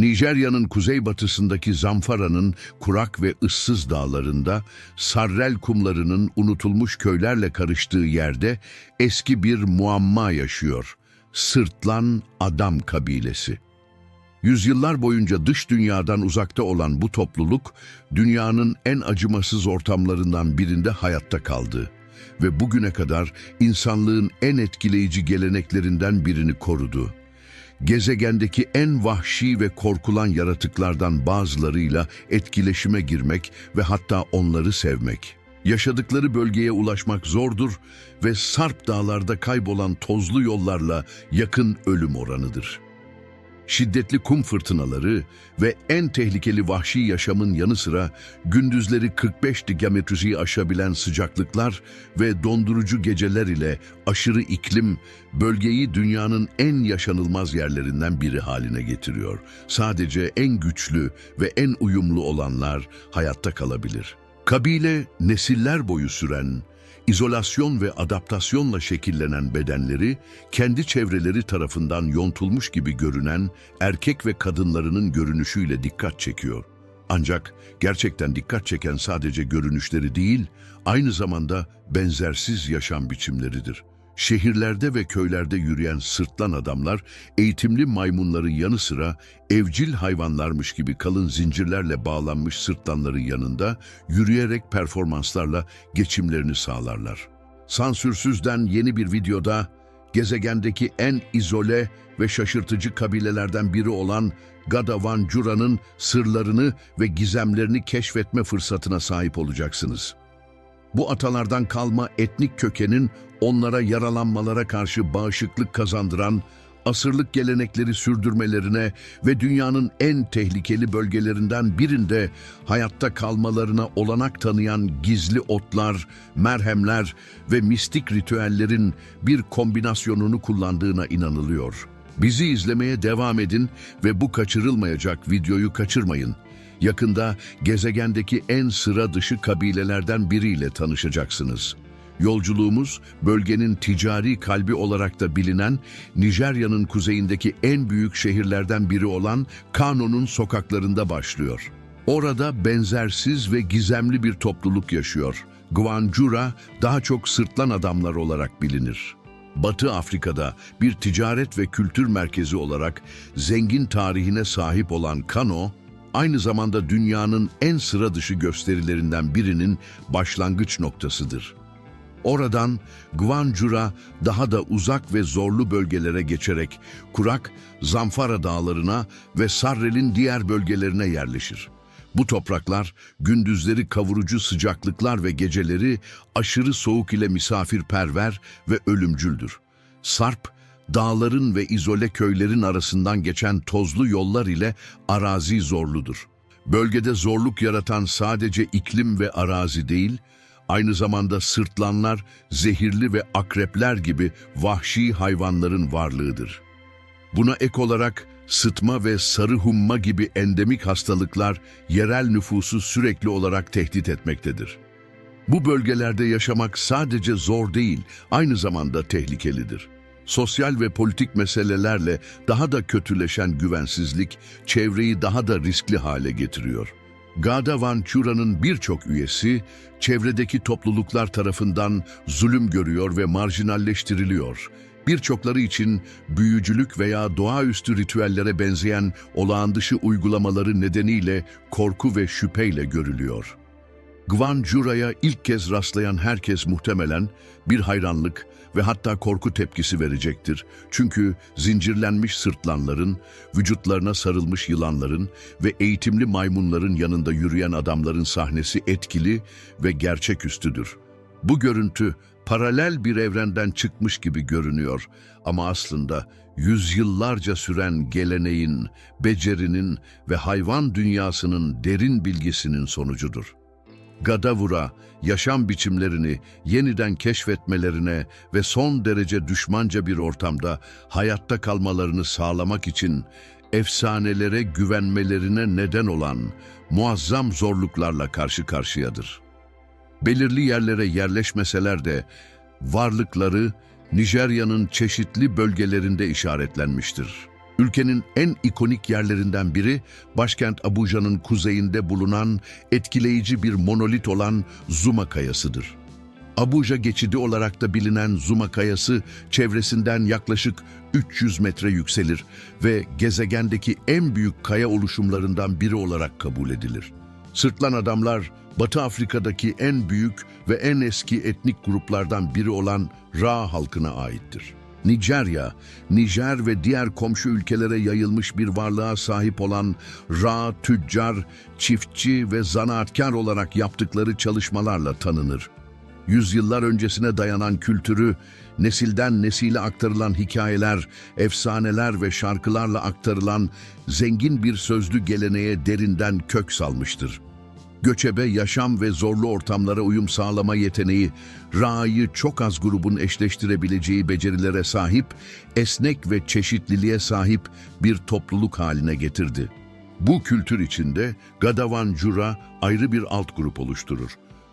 Nijerya'nın kuzeybatısındaki Zamfara'nın kurak ve ıssız dağlarında, sarrel kumlarının unutulmuş köylerle karıştığı yerde eski bir muamma yaşıyor. Sırtlan Adam kabilesi. Yüzyıllar boyunca dış dünyadan uzakta olan bu topluluk, dünyanın en acımasız ortamlarından birinde hayatta kaldı ve bugüne kadar insanlığın en etkileyici geleneklerinden birini korudu. Gezegendeki en vahşi ve korkulan yaratıklardan bazılarıyla etkileşime girmek ve hatta onları sevmek. Yaşadıkları bölgeye ulaşmak zordur ve Sarp dağlarda kaybolan tozlu yollarla yakın ölüm oranıdır şiddetli kum fırtınaları ve en tehlikeli vahşi yaşamın yanı sıra gündüzleri 45 digametriyi aşabilen sıcaklıklar ve dondurucu geceler ile aşırı iklim bölgeyi dünyanın en yaşanılmaz yerlerinden biri haline getiriyor. Sadece en güçlü ve en uyumlu olanlar hayatta kalabilir. Kabile nesiller boyu süren İzolasyon ve adaptasyonla şekillenen bedenleri, kendi çevreleri tarafından yontulmuş gibi görünen erkek ve kadınlarının görünüşüyle dikkat çekiyor. Ancak gerçekten dikkat çeken sadece görünüşleri değil, aynı zamanda benzersiz yaşam biçimleridir. Şehirlerde ve köylerde yürüyen sırtlan adamlar, eğitimli maymunların yanı sıra evcil hayvanlarmış gibi kalın zincirlerle bağlanmış sırtlanların yanında yürüyerek performanslarla geçimlerini sağlarlar. Sansürsüzden yeni bir videoda gezegendeki en izole ve şaşırtıcı kabilelerden biri olan Gadavanjura'nın sırlarını ve gizemlerini keşfetme fırsatına sahip olacaksınız. Bu atalardan kalma etnik kökenin onlara yaralanmalara karşı bağışıklık kazandıran, asırlık gelenekleri sürdürmelerine ve dünyanın en tehlikeli bölgelerinden birinde hayatta kalmalarına olanak tanıyan gizli otlar, merhemler ve mistik ritüellerin bir kombinasyonunu kullandığına inanılıyor. Bizi izlemeye devam edin ve bu kaçırılmayacak videoyu kaçırmayın. Yakında gezegendeki en sıra dışı kabilelerden biriyle tanışacaksınız. Yolculuğumuz bölgenin ticari kalbi olarak da bilinen Nijerya'nın kuzeyindeki en büyük şehirlerden biri olan Kano'nun sokaklarında başlıyor. Orada benzersiz ve gizemli bir topluluk yaşıyor. Gwanjura daha çok sırtlan adamlar olarak bilinir. Batı Afrika'da bir ticaret ve kültür merkezi olarak zengin tarihine sahip olan Kano, aynı zamanda dünyanın en sıra dışı gösterilerinden birinin başlangıç noktasıdır. Oradan Gwanjura daha da uzak ve zorlu bölgelere geçerek Kurak, Zamfara dağlarına ve Sarrel'in diğer bölgelerine yerleşir. Bu topraklar gündüzleri kavurucu sıcaklıklar ve geceleri aşırı soğuk ile misafirperver ve ölümcüldür. Sarp, dağların ve izole köylerin arasından geçen tozlu yollar ile arazi zorludur. Bölgede zorluk yaratan sadece iklim ve arazi değil, aynı zamanda sırtlanlar, zehirli ve akrepler gibi vahşi hayvanların varlığıdır. Buna ek olarak sıtma ve sarı humma gibi endemik hastalıklar yerel nüfusu sürekli olarak tehdit etmektedir. Bu bölgelerde yaşamak sadece zor değil, aynı zamanda tehlikelidir. Sosyal ve politik meselelerle daha da kötüleşen güvensizlik çevreyi daha da riskli hale getiriyor. Gadavanchura'nın birçok üyesi çevredeki topluluklar tarafından zulüm görüyor ve marjinalleştiriliyor. Birçokları için büyücülük veya doğaüstü ritüellere benzeyen olağan dışı uygulamaları nedeniyle korku ve şüpheyle görülüyor. Gwanjura'ya ilk kez rastlayan herkes muhtemelen bir hayranlık ve hatta korku tepkisi verecektir. Çünkü zincirlenmiş sırtlanların, vücutlarına sarılmış yılanların ve eğitimli maymunların yanında yürüyen adamların sahnesi etkili ve gerçeküstüdür. Bu görüntü paralel bir evrenden çıkmış gibi görünüyor ama aslında yüzyıllarca süren geleneğin, becerinin ve hayvan dünyasının derin bilgisinin sonucudur. Gadavura, yaşam biçimlerini yeniden keşfetmelerine ve son derece düşmanca bir ortamda hayatta kalmalarını sağlamak için efsanelere güvenmelerine neden olan muazzam zorluklarla karşı karşıyadır. Belirli yerlere yerleşmeseler de varlıkları Nijerya'nın çeşitli bölgelerinde işaretlenmiştir. Ülkenin en ikonik yerlerinden biri başkent Abuja'nın kuzeyinde bulunan etkileyici bir monolit olan Zuma Kayası'dır. Abuja geçidi olarak da bilinen Zuma Kayası çevresinden yaklaşık 300 metre yükselir ve gezegendeki en büyük kaya oluşumlarından biri olarak kabul edilir. Sırtlan adamlar Batı Afrika'daki en büyük ve en eski etnik gruplardan biri olan Ra halkına aittir. Nijerya, Nijer ve diğer komşu ülkelere yayılmış bir varlığa sahip olan Ra tüccar, çiftçi ve zanaatkar olarak yaptıkları çalışmalarla tanınır. Yüzyıllar öncesine dayanan kültürü, nesilden nesile aktarılan hikayeler, efsaneler ve şarkılarla aktarılan zengin bir sözlü geleneğe derinden kök salmıştır. Göçebe yaşam ve zorlu ortamlara uyum sağlama yeteneği, Ra'yı çok az grubun eşleştirebileceği becerilere sahip, esnek ve çeşitliliğe sahip bir topluluk haline getirdi. Bu kültür içinde Gadavan Jura ayrı bir alt grup oluşturur.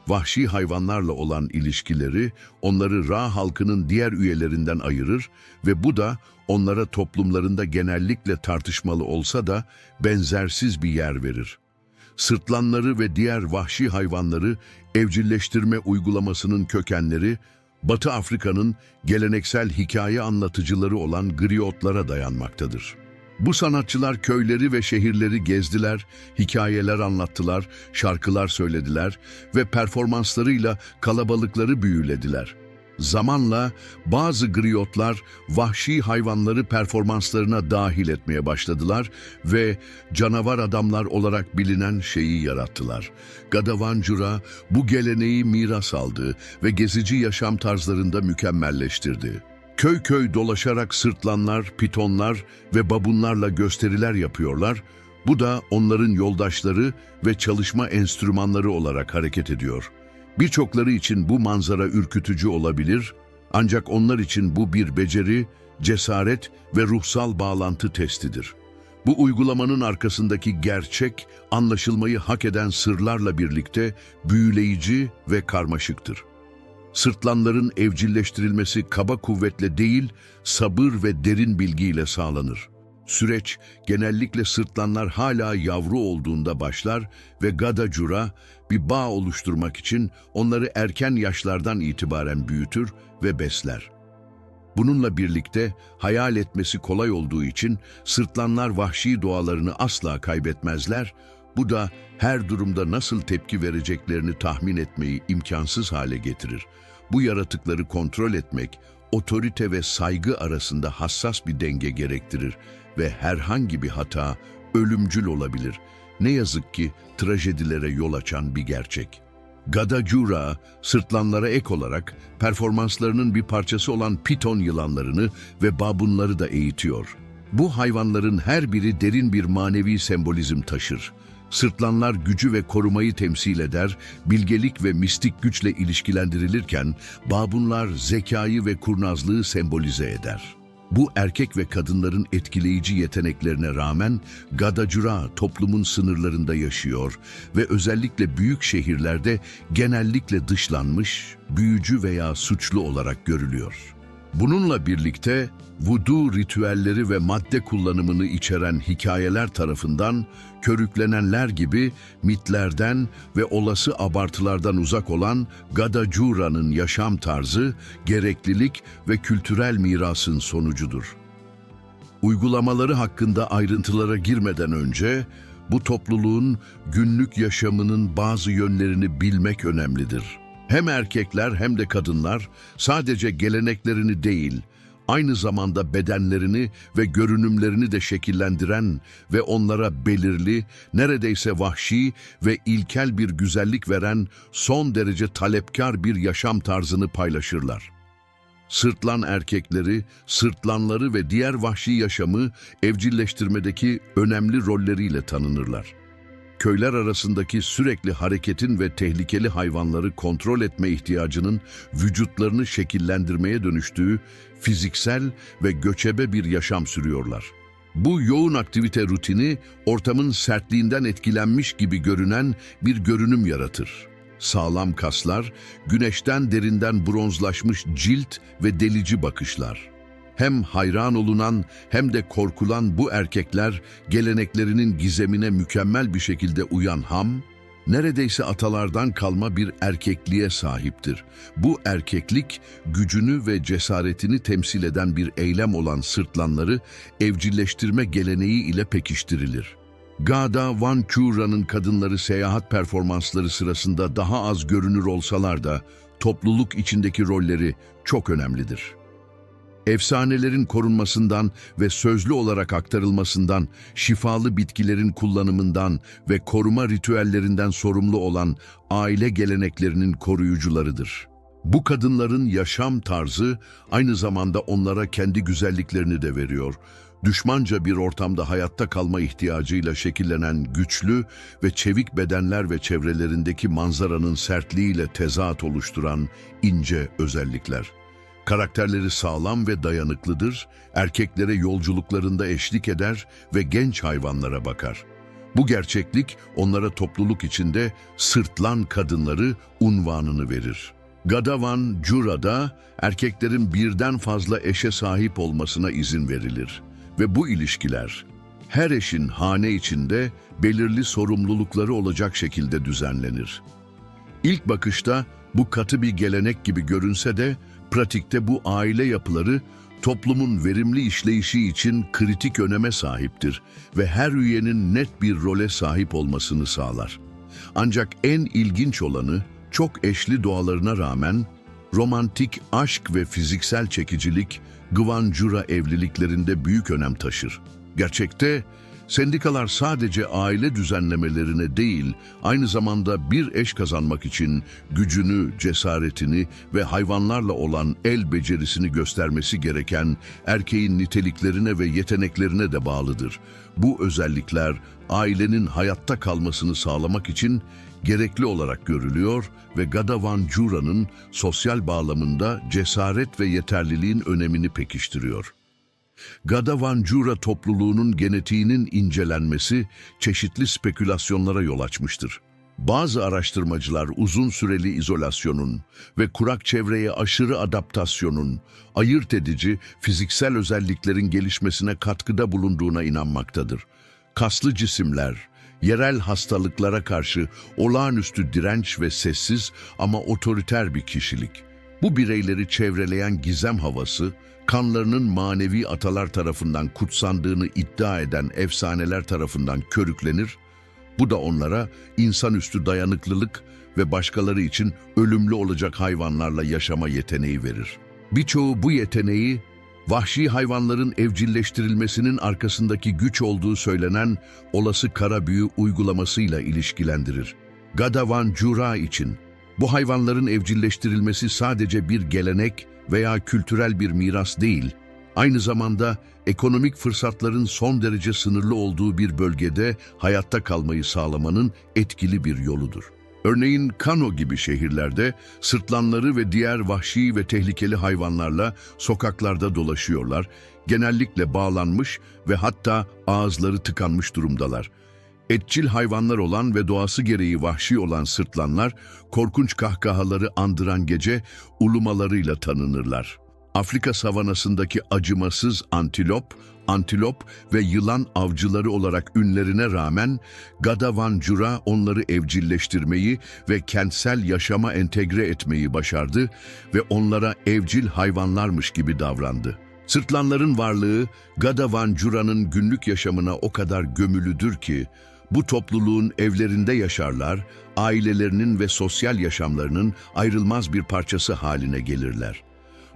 Vahşi hayvanlarla olan ilişkileri onları Ra halkının diğer üyelerinden ayırır ve bu da onlara toplumlarında genellikle tartışmalı olsa da benzersiz bir yer verir. Sırtlanları ve diğer vahşi hayvanları evcilleştirme uygulamasının kökenleri Batı Afrika'nın geleneksel hikaye anlatıcıları olan griotlara dayanmaktadır. Bu sanatçılar köyleri ve şehirleri gezdiler, hikayeler anlattılar, şarkılar söylediler ve performanslarıyla kalabalıkları büyülediler. Zamanla bazı griyotlar vahşi hayvanları performanslarına dahil etmeye başladılar ve canavar adamlar olarak bilinen şeyi yarattılar. Gadavancura bu geleneği miras aldı ve gezici yaşam tarzlarında mükemmelleştirdi. Köy köy dolaşarak sırtlanlar, pitonlar ve babunlarla gösteriler yapıyorlar. Bu da onların yoldaşları ve çalışma enstrümanları olarak hareket ediyor. Birçokları için bu manzara ürkütücü olabilir, ancak onlar için bu bir beceri, cesaret ve ruhsal bağlantı testidir. Bu uygulamanın arkasındaki gerçek, anlaşılmayı hak eden sırlarla birlikte büyüleyici ve karmaşıktır. Sırtlanların evcilleştirilmesi kaba kuvvetle değil, sabır ve derin bilgiyle sağlanır. Süreç genellikle sırtlanlar hala yavru olduğunda başlar ve gadacura bir bağ oluşturmak için onları erken yaşlardan itibaren büyütür ve besler. Bununla birlikte hayal etmesi kolay olduğu için sırtlanlar vahşi doğalarını asla kaybetmezler, bu da her durumda nasıl tepki vereceklerini tahmin etmeyi imkansız hale getirir. Bu yaratıkları kontrol etmek, otorite ve saygı arasında hassas bir denge gerektirir ve herhangi bir hata ölümcül olabilir. Ne yazık ki trajedilere yol açan bir gerçek. Gadajura, sırtlanlara ek olarak performanslarının bir parçası olan piton yılanlarını ve babunları da eğitiyor. Bu hayvanların her biri derin bir manevi sembolizm taşır. Sırtlanlar gücü ve korumayı temsil eder, bilgelik ve mistik güçle ilişkilendirilirken babunlar zekayı ve kurnazlığı sembolize eder. Bu erkek ve kadınların etkileyici yeteneklerine rağmen Gadacura toplumun sınırlarında yaşıyor ve özellikle büyük şehirlerde genellikle dışlanmış, büyücü veya suçlu olarak görülüyor. Bununla birlikte vudu ritüelleri ve madde kullanımını içeren hikayeler tarafından körüklenenler gibi mitlerden ve olası abartılardan uzak olan Gadajura'nın yaşam tarzı, gereklilik ve kültürel mirasın sonucudur. Uygulamaları hakkında ayrıntılara girmeden önce bu topluluğun günlük yaşamının bazı yönlerini bilmek önemlidir. Hem erkekler hem de kadınlar sadece geleneklerini değil, aynı zamanda bedenlerini ve görünümlerini de şekillendiren ve onlara belirli, neredeyse vahşi ve ilkel bir güzellik veren son derece talepkar bir yaşam tarzını paylaşırlar. Sırtlan erkekleri, sırtlanları ve diğer vahşi yaşamı evcilleştirmedeki önemli rolleriyle tanınırlar. Köyler arasındaki sürekli hareketin ve tehlikeli hayvanları kontrol etme ihtiyacının vücutlarını şekillendirmeye dönüştüğü fiziksel ve göçebe bir yaşam sürüyorlar. Bu yoğun aktivite rutini ortamın sertliğinden etkilenmiş gibi görünen bir görünüm yaratır. Sağlam kaslar, güneşten derinden bronzlaşmış cilt ve delici bakışlar. Hem hayran olunan hem de korkulan bu erkekler geleneklerinin gizemine mükemmel bir şekilde uyan ham, neredeyse atalardan kalma bir erkekliğe sahiptir. Bu erkeklik gücünü ve cesaretini temsil eden bir eylem olan sırtlanları evcilleştirme geleneği ile pekiştirilir. Gada Van Cura'nın kadınları seyahat performansları sırasında daha az görünür olsalar da topluluk içindeki rolleri çok önemlidir. Efsanelerin korunmasından ve sözlü olarak aktarılmasından, şifalı bitkilerin kullanımından ve koruma ritüellerinden sorumlu olan aile geleneklerinin koruyucularıdır. Bu kadınların yaşam tarzı aynı zamanda onlara kendi güzelliklerini de veriyor. Düşmanca bir ortamda hayatta kalma ihtiyacıyla şekillenen güçlü ve çevik bedenler ve çevrelerindeki manzaranın sertliğiyle tezat oluşturan ince özellikler. Karakterleri sağlam ve dayanıklıdır, erkeklere yolculuklarında eşlik eder ve genç hayvanlara bakar. Bu gerçeklik onlara topluluk içinde sırtlan kadınları unvanını verir. Gadavan, Cura'da erkeklerin birden fazla eşe sahip olmasına izin verilir. Ve bu ilişkiler her eşin hane içinde belirli sorumlulukları olacak şekilde düzenlenir. İlk bakışta bu katı bir gelenek gibi görünse de pratikte bu aile yapıları toplumun verimli işleyişi için kritik öneme sahiptir ve her üyenin net bir role sahip olmasını sağlar. Ancak en ilginç olanı çok eşli doğalarına rağmen romantik aşk ve fiziksel çekicilik Gwancura evliliklerinde büyük önem taşır. Gerçekte Sendikalar sadece aile düzenlemelerine değil, aynı zamanda bir eş kazanmak için gücünü, cesaretini ve hayvanlarla olan el becerisini göstermesi gereken erkeğin niteliklerine ve yeteneklerine de bağlıdır. Bu özellikler ailenin hayatta kalmasını sağlamak için gerekli olarak görülüyor ve Gadavan Cura'nın sosyal bağlamında cesaret ve yeterliliğin önemini pekiştiriyor. Gadavancura topluluğunun genetiğinin incelenmesi çeşitli spekülasyonlara yol açmıştır. Bazı araştırmacılar uzun süreli izolasyonun ve kurak çevreye aşırı adaptasyonun ayırt edici fiziksel özelliklerin gelişmesine katkıda bulunduğuna inanmaktadır. Kaslı cisimler, yerel hastalıklara karşı olağanüstü direnç ve sessiz ama otoriter bir kişilik. Bu bireyleri çevreleyen gizem havası, kanlarının manevi atalar tarafından kutsandığını iddia eden efsaneler tarafından körüklenir, bu da onlara insanüstü dayanıklılık ve başkaları için ölümlü olacak hayvanlarla yaşama yeteneği verir. Birçoğu bu yeteneği, vahşi hayvanların evcilleştirilmesinin arkasındaki güç olduğu söylenen olası kara büyü uygulamasıyla ilişkilendirir. Gadavan Cura için bu hayvanların evcilleştirilmesi sadece bir gelenek veya kültürel bir miras değil, aynı zamanda ekonomik fırsatların son derece sınırlı olduğu bir bölgede hayatta kalmayı sağlamanın etkili bir yoludur. Örneğin Kano gibi şehirlerde sırtlanları ve diğer vahşi ve tehlikeli hayvanlarla sokaklarda dolaşıyorlar, genellikle bağlanmış ve hatta ağızları tıkanmış durumdalar. Etçil hayvanlar olan ve doğası gereği vahşi olan sırtlanlar, korkunç kahkahaları andıran gece ulumalarıyla tanınırlar. Afrika savanasındaki acımasız antilop, antilop ve yılan avcıları olarak ünlerine rağmen Gadavancura onları evcilleştirmeyi ve kentsel yaşama entegre etmeyi başardı ve onlara evcil hayvanlarmış gibi davrandı. Sırtlanların varlığı Gadavancura'nın günlük yaşamına o kadar gömülüdür ki bu topluluğun evlerinde yaşarlar, ailelerinin ve sosyal yaşamlarının ayrılmaz bir parçası haline gelirler.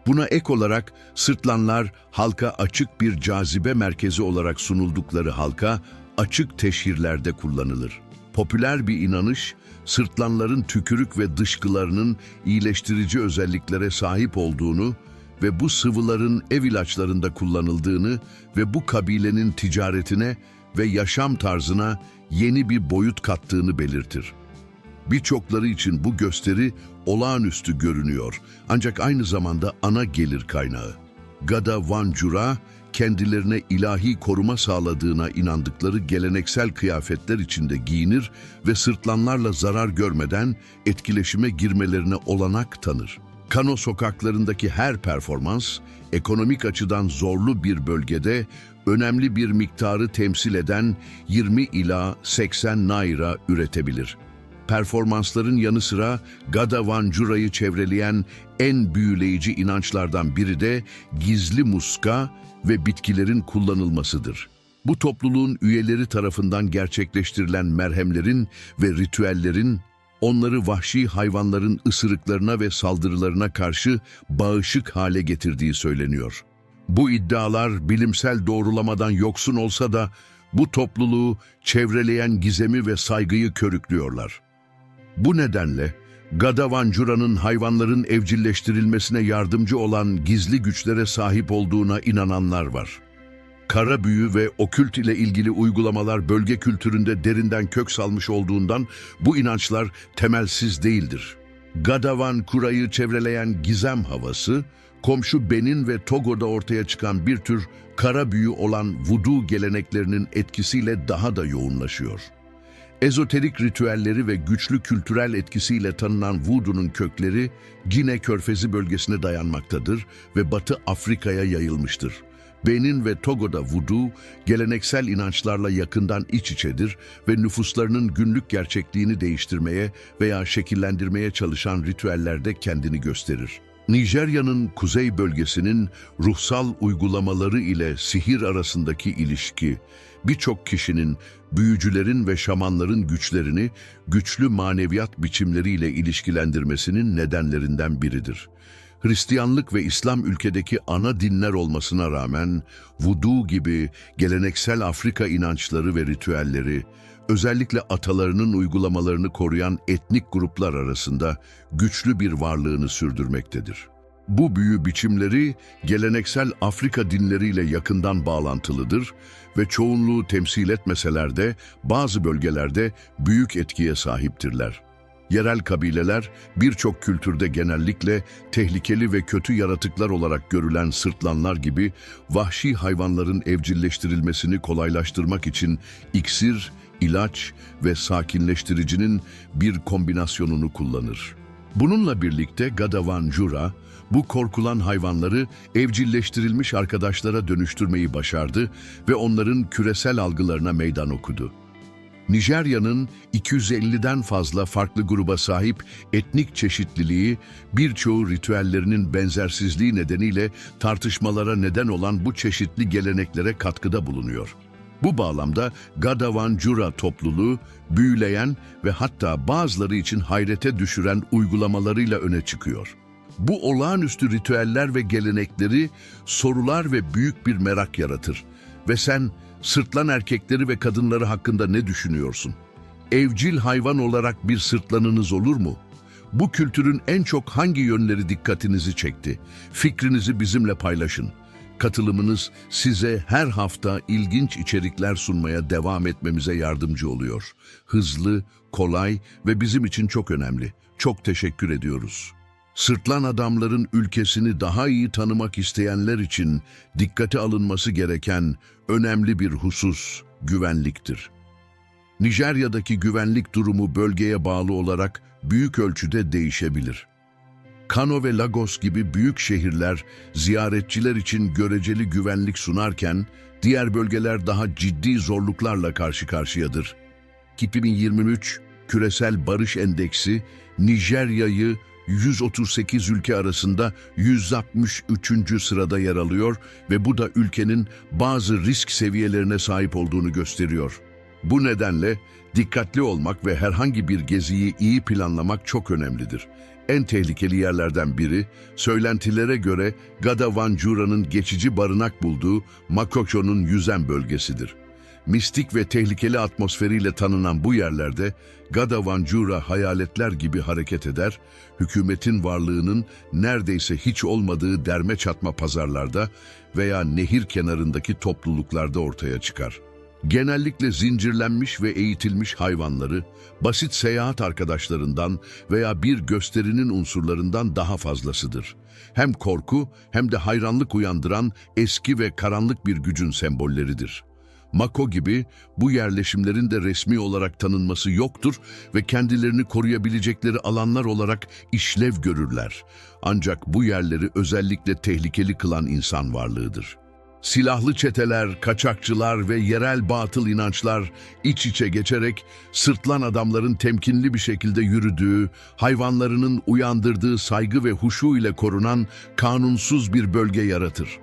Buna ek olarak sırtlanlar halka açık bir cazibe merkezi olarak sunuldukları halka açık teşhirlerde kullanılır. Popüler bir inanış, sırtlanların tükürük ve dışkılarının iyileştirici özelliklere sahip olduğunu ve bu sıvıların ev ilaçlarında kullanıldığını ve bu kabilenin ticaretine ve yaşam tarzına yeni bir boyut kattığını belirtir. Birçokları için bu gösteri olağanüstü görünüyor ancak aynı zamanda ana gelir kaynağı. Gada Vancura, kendilerine ilahi koruma sağladığına inandıkları geleneksel kıyafetler içinde giyinir ve sırtlanlarla zarar görmeden etkileşime girmelerine olanak tanır. Kano sokaklarındaki her performans, ekonomik açıdan zorlu bir bölgede önemli bir miktarı temsil eden 20 ila 80 naira üretebilir. Performansların yanı sıra Gadavanjura'yı çevreleyen en büyüleyici inançlardan biri de gizli muska ve bitkilerin kullanılmasıdır. Bu topluluğun üyeleri tarafından gerçekleştirilen merhemlerin ve ritüellerin onları vahşi hayvanların ısırıklarına ve saldırılarına karşı bağışık hale getirdiği söyleniyor. Bu iddialar bilimsel doğrulamadan yoksun olsa da bu topluluğu çevreleyen gizemi ve saygıyı körüklüyorlar. Bu nedenle Gadavanjura'nın hayvanların evcilleştirilmesine yardımcı olan gizli güçlere sahip olduğuna inananlar var. Kara büyü ve okült ile ilgili uygulamalar bölge kültüründe derinden kök salmış olduğundan bu inançlar temelsiz değildir. Gadavan Kura'yı çevreleyen gizem havası, komşu Benin ve Togo'da ortaya çıkan bir tür kara büyü olan vudu geleneklerinin etkisiyle daha da yoğunlaşıyor. Ezoterik ritüelleri ve güçlü kültürel etkisiyle tanınan Voodoo'nun kökleri Gine Körfezi bölgesine dayanmaktadır ve Batı Afrika'ya yayılmıştır. Benin ve Togo'da Voodoo, geleneksel inançlarla yakından iç içedir ve nüfuslarının günlük gerçekliğini değiştirmeye veya şekillendirmeye çalışan ritüellerde kendini gösterir. Nijerya'nın kuzey bölgesinin ruhsal uygulamaları ile sihir arasındaki ilişki, birçok kişinin, büyücülerin ve şamanların güçlerini güçlü maneviyat biçimleriyle ilişkilendirmesinin nedenlerinden biridir. Hristiyanlık ve İslam ülkedeki ana dinler olmasına rağmen vudu gibi geleneksel Afrika inançları ve ritüelleri, özellikle atalarının uygulamalarını koruyan etnik gruplar arasında güçlü bir varlığını sürdürmektedir. Bu büyü biçimleri geleneksel Afrika dinleriyle yakından bağlantılıdır ve çoğunluğu temsil etmeseler de bazı bölgelerde büyük etkiye sahiptirler. Yerel kabileler birçok kültürde genellikle tehlikeli ve kötü yaratıklar olarak görülen sırtlanlar gibi vahşi hayvanların evcilleştirilmesini kolaylaştırmak için iksir, ilaç ve sakinleştiricinin bir kombinasyonunu kullanır. Bununla birlikte Gadavanjura, bu korkulan hayvanları evcilleştirilmiş arkadaşlara dönüştürmeyi başardı ve onların küresel algılarına meydan okudu. Nijerya'nın 250'den fazla farklı gruba sahip etnik çeşitliliği, birçoğu ritüellerinin benzersizliği nedeniyle tartışmalara neden olan bu çeşitli geleneklere katkıda bulunuyor. Bu bağlamda Gadavanjura topluluğu büyüleyen ve hatta bazıları için hayrete düşüren uygulamalarıyla öne çıkıyor. Bu olağanüstü ritüeller ve gelenekleri sorular ve büyük bir merak yaratır. Ve sen sırtlan erkekleri ve kadınları hakkında ne düşünüyorsun? Evcil hayvan olarak bir sırtlanınız olur mu? Bu kültürün en çok hangi yönleri dikkatinizi çekti? Fikrinizi bizimle paylaşın. Katılımınız size her hafta ilginç içerikler sunmaya devam etmemize yardımcı oluyor. Hızlı, kolay ve bizim için çok önemli. Çok teşekkür ediyoruz. Sırtlan adamların ülkesini daha iyi tanımak isteyenler için dikkate alınması gereken önemli bir husus güvenliktir. Nijerya'daki güvenlik durumu bölgeye bağlı olarak büyük ölçüde değişebilir. Kano ve Lagos gibi büyük şehirler ziyaretçiler için göreceli güvenlik sunarken diğer bölgeler daha ciddi zorluklarla karşı karşıyadır. 2023 Küresel Barış Endeksi Nijerya'yı 138 ülke arasında 163. sırada yer alıyor ve bu da ülkenin bazı risk seviyelerine sahip olduğunu gösteriyor. Bu nedenle dikkatli olmak ve herhangi bir geziyi iyi planlamak çok önemlidir. En tehlikeli yerlerden biri, söylentilere göre Gadavanjura'nın geçici barınak bulduğu Makocho'nun yüzen bölgesidir. Mistik ve tehlikeli atmosferiyle tanınan bu yerlerde Gadavanjura hayaletler gibi hareket eder, hükümetin varlığının neredeyse hiç olmadığı derme çatma pazarlarda veya nehir kenarındaki topluluklarda ortaya çıkar. Genellikle zincirlenmiş ve eğitilmiş hayvanları, basit seyahat arkadaşlarından veya bir gösterinin unsurlarından daha fazlasıdır. Hem korku hem de hayranlık uyandıran eski ve karanlık bir gücün sembolleridir. Mako gibi bu yerleşimlerin de resmi olarak tanınması yoktur ve kendilerini koruyabilecekleri alanlar olarak işlev görürler. Ancak bu yerleri özellikle tehlikeli kılan insan varlığıdır. Silahlı çeteler, kaçakçılar ve yerel batıl inançlar iç içe geçerek sırtlan adamların temkinli bir şekilde yürüdüğü, hayvanlarının uyandırdığı saygı ve huşu ile korunan kanunsuz bir bölge yaratır.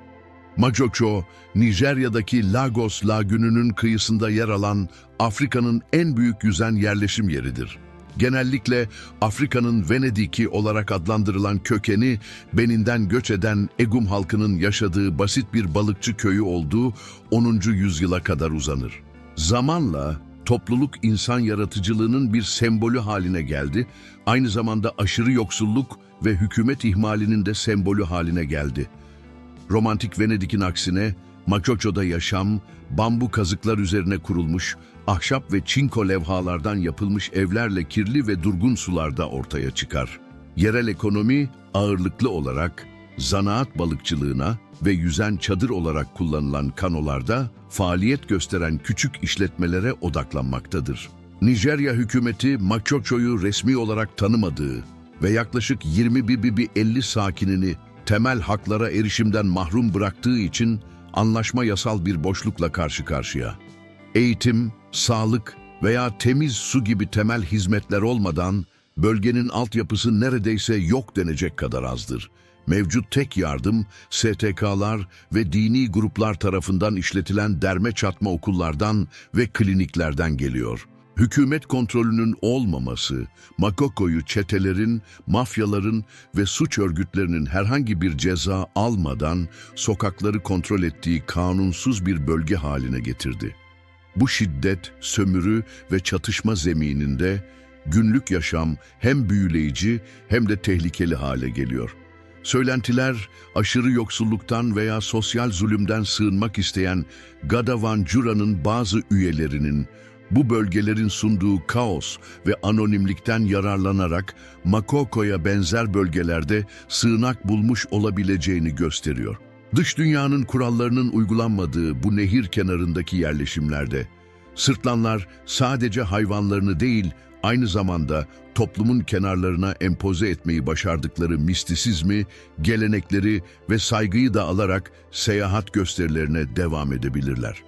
Majocho, Nijerya'daki Lagos Lagünü'nün kıyısında yer alan Afrika'nın en büyük yüzen yerleşim yeridir. Genellikle Afrika'nın Venedik'i olarak adlandırılan kökeni, Benin'den göç eden Egum halkının yaşadığı basit bir balıkçı köyü olduğu 10. yüzyıla kadar uzanır. Zamanla topluluk insan yaratıcılığının bir sembolü haline geldi, aynı zamanda aşırı yoksulluk ve hükümet ihmalinin de sembolü haline geldi. Romantik Venedik'in aksine Machocho'da yaşam, bambu kazıklar üzerine kurulmuş, ahşap ve çinko levhalardan yapılmış evlerle kirli ve durgun sularda ortaya çıkar. Yerel ekonomi ağırlıklı olarak zanaat balıkçılığına ve yüzen çadır olarak kullanılan kanolarda faaliyet gösteren küçük işletmelere odaklanmaktadır. Nijerya hükümeti Machocho'yu resmi olarak tanımadığı ve yaklaşık 20 sakinini temel haklara erişimden mahrum bıraktığı için anlaşma yasal bir boşlukla karşı karşıya. Eğitim, sağlık veya temiz su gibi temel hizmetler olmadan bölgenin altyapısı neredeyse yok denecek kadar azdır. Mevcut tek yardım, STK'lar ve dini gruplar tarafından işletilen derme çatma okullardan ve kliniklerden geliyor. Hükümet kontrolünün olmaması, Makoko'yu çetelerin, mafyaların ve suç örgütlerinin herhangi bir ceza almadan sokakları kontrol ettiği kanunsuz bir bölge haline getirdi. Bu şiddet, sömürü ve çatışma zemininde günlük yaşam hem büyüleyici hem de tehlikeli hale geliyor. Söylentiler, aşırı yoksulluktan veya sosyal zulümden sığınmak isteyen Gadavanjura'nın bazı üyelerinin bu bölgelerin sunduğu kaos ve anonimlikten yararlanarak Makoko'ya benzer bölgelerde sığınak bulmuş olabileceğini gösteriyor. Dış dünyanın kurallarının uygulanmadığı bu nehir kenarındaki yerleşimlerde sırtlanlar sadece hayvanlarını değil aynı zamanda toplumun kenarlarına empoze etmeyi başardıkları mistisizmi, gelenekleri ve saygıyı da alarak seyahat gösterilerine devam edebilirler.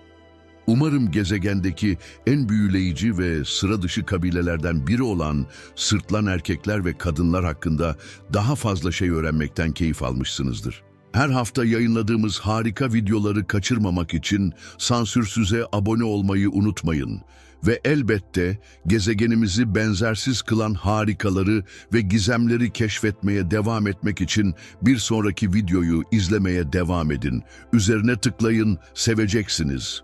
Umarım gezegendeki en büyüleyici ve sıra dışı kabilelerden biri olan sırtlan erkekler ve kadınlar hakkında daha fazla şey öğrenmekten keyif almışsınızdır. Her hafta yayınladığımız harika videoları kaçırmamak için sansürsüze abone olmayı unutmayın. Ve elbette gezegenimizi benzersiz kılan harikaları ve gizemleri keşfetmeye devam etmek için bir sonraki videoyu izlemeye devam edin. Üzerine tıklayın, seveceksiniz.